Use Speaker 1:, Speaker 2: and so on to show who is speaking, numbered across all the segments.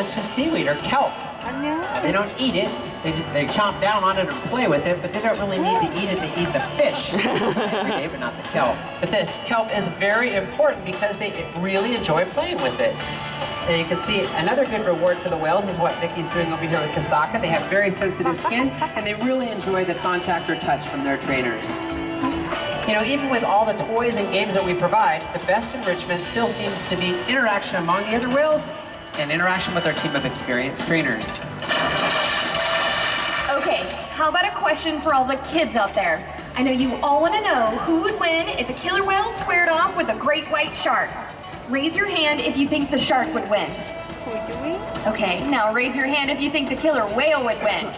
Speaker 1: It's just seaweed or kelp.
Speaker 2: 안녕.
Speaker 1: They don't eat it. They, they chomp down on it or play with it, but they don't really need to eat it. They eat the fish every day, but not the kelp. But the kelp is very important because they really enjoy playing with it. And you can see another good reward for the whales is what Vicky's doing over here with Kasaka. They have very sensitive skin, and they really enjoy the contact or touch from their trainers. You know, even with all the toys and games that we provide, the best enrichment still seems to be interaction among the other whales and interaction with our team of experienced trainers.
Speaker 3: Okay, how about a question for all the kids out there? I know you all want to know who would win if a killer whale squared off with a great white shark. Raise your hand if you think the shark would win. Okay, now raise your hand if you think the killer whale would win.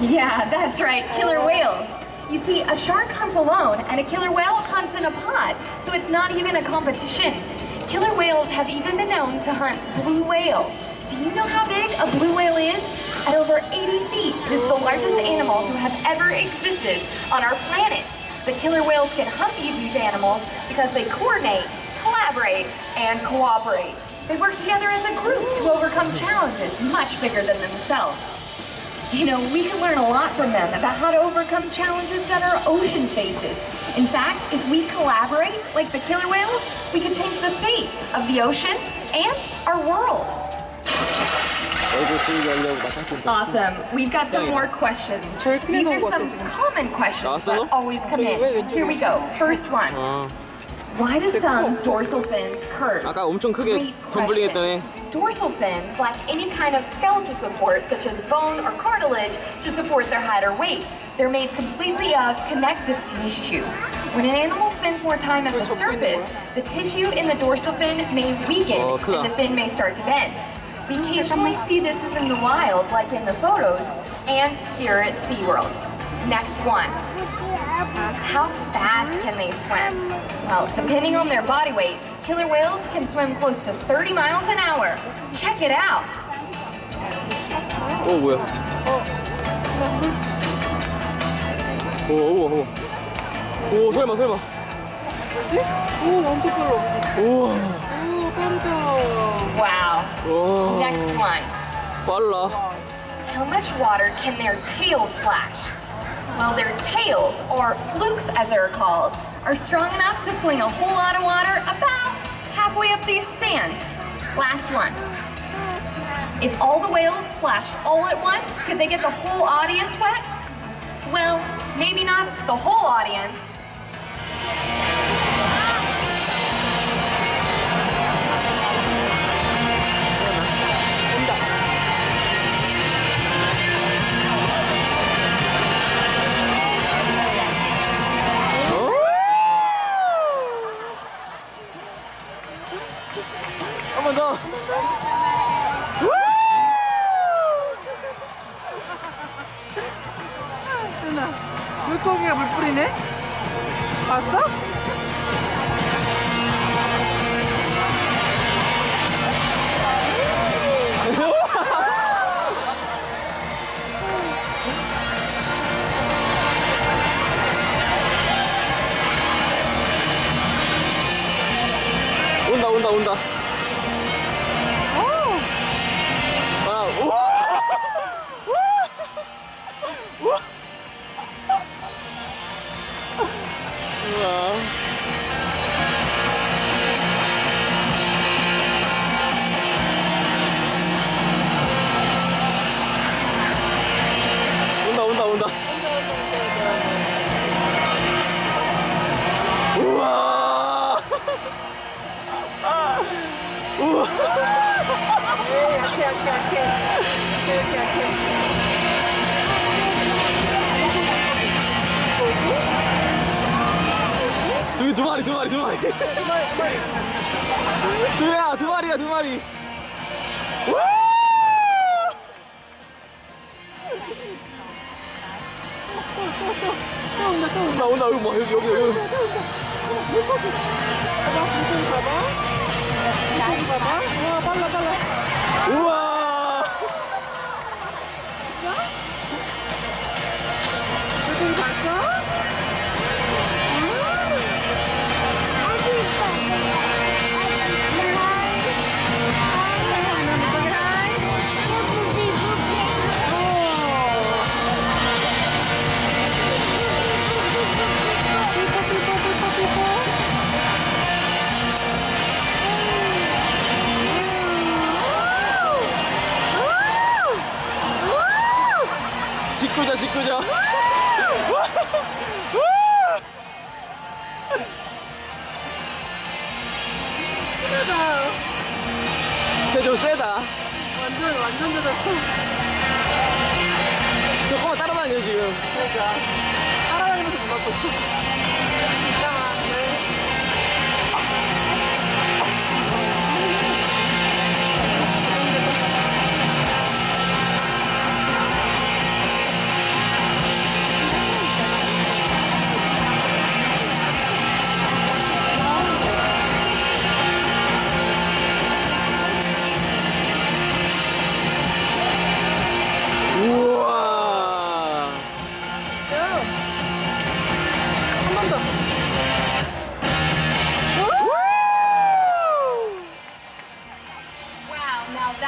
Speaker 3: Yeah, that's right, killer whales. You see, a shark hunts alone and a killer whale hunts in a pod, so it's not even a competition. Killer whales have even been known to hunt blue whales. Do you know how big a blue whale is? At over 80 feet, it is the largest animal to have ever existed on our planet. The killer whales can hunt these huge animals because they coordinate, collaborate, and cooperate. They work together as a group to overcome challenges much bigger than themselves. You know, we can learn a lot from them about how to overcome challenges that our ocean faces. In fact, if we collaborate like the killer whales, we could change the fate of the ocean and our world.
Speaker 4: 얼굴 보이게 하려고 마사지
Speaker 3: Awesome. We've got some more questions. These are some common questions that always come in. Here we go. First one.
Speaker 4: 아,
Speaker 3: Why do some dorsal fins curve?
Speaker 4: 아까 엄청 크게
Speaker 3: Great
Speaker 4: 덤블링
Speaker 3: question.
Speaker 4: 했더니
Speaker 3: Dorsal fins lack any kind of skeletal support, such as bone or cartilage, to support their height or weight. They're made completely of connective tissue. When an animal spends more time at the surface, the tissue in the dorsal fin may weaken
Speaker 4: Oh,
Speaker 3: and the fin may start to bend. We occasionally see this in the wild, like in the photos, and here at SeaWorld. Next one. Uh, how fast can they swim? Well, depending on their body weight, killer whales can swim close to 30 miles an hour. Check it out.
Speaker 4: 오 뭐야 오오오 오, 오, 설마 설마
Speaker 2: 오, 완전 빨라.
Speaker 4: 우와
Speaker 2: 오, 빠르다.
Speaker 3: Wow.
Speaker 4: 와
Speaker 3: Next one.
Speaker 4: 빨라
Speaker 3: How much water can their tails splash? Well, their tails, or flukes as they're called, are strong enough to fling a whole lot of water about halfway up these stands. Last one. If all the whales splashed all at once, could they get the whole audience wet? Well, maybe not the whole audience.
Speaker 2: 물고기가 물 뿌리네? 봤어?
Speaker 4: 두야 두 마리야 두 마리. 또 온다 온다. 나 온다 여기 뭐, 여기. 여기.
Speaker 2: 완전 늦었어.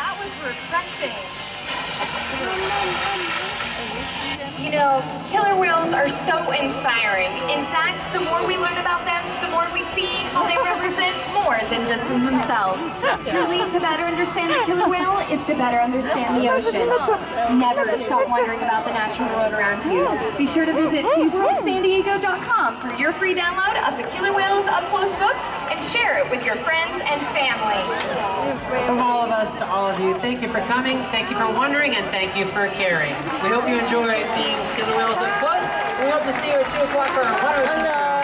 Speaker 3: That was refreshing. You know, killer whales are so inspiring. In fact, the more we learn about them, the more we see how they represent more than just themselves. Truly, to better understand the killer whale is to better understand the ocean. Never stop wondering about the natural world around you. Be sure to visit SeaWorldSanDiego.com for your free download of the Killer Whales Up Close book and share it with your friends and family.
Speaker 1: From all of us to all of you, thank you for coming, thank you for wondering, and thank you for caring. We hope you enjoy enjoyed seeing Killer Whales up close. We hope to see you at 2 o'clock for our One oh Ocean Show.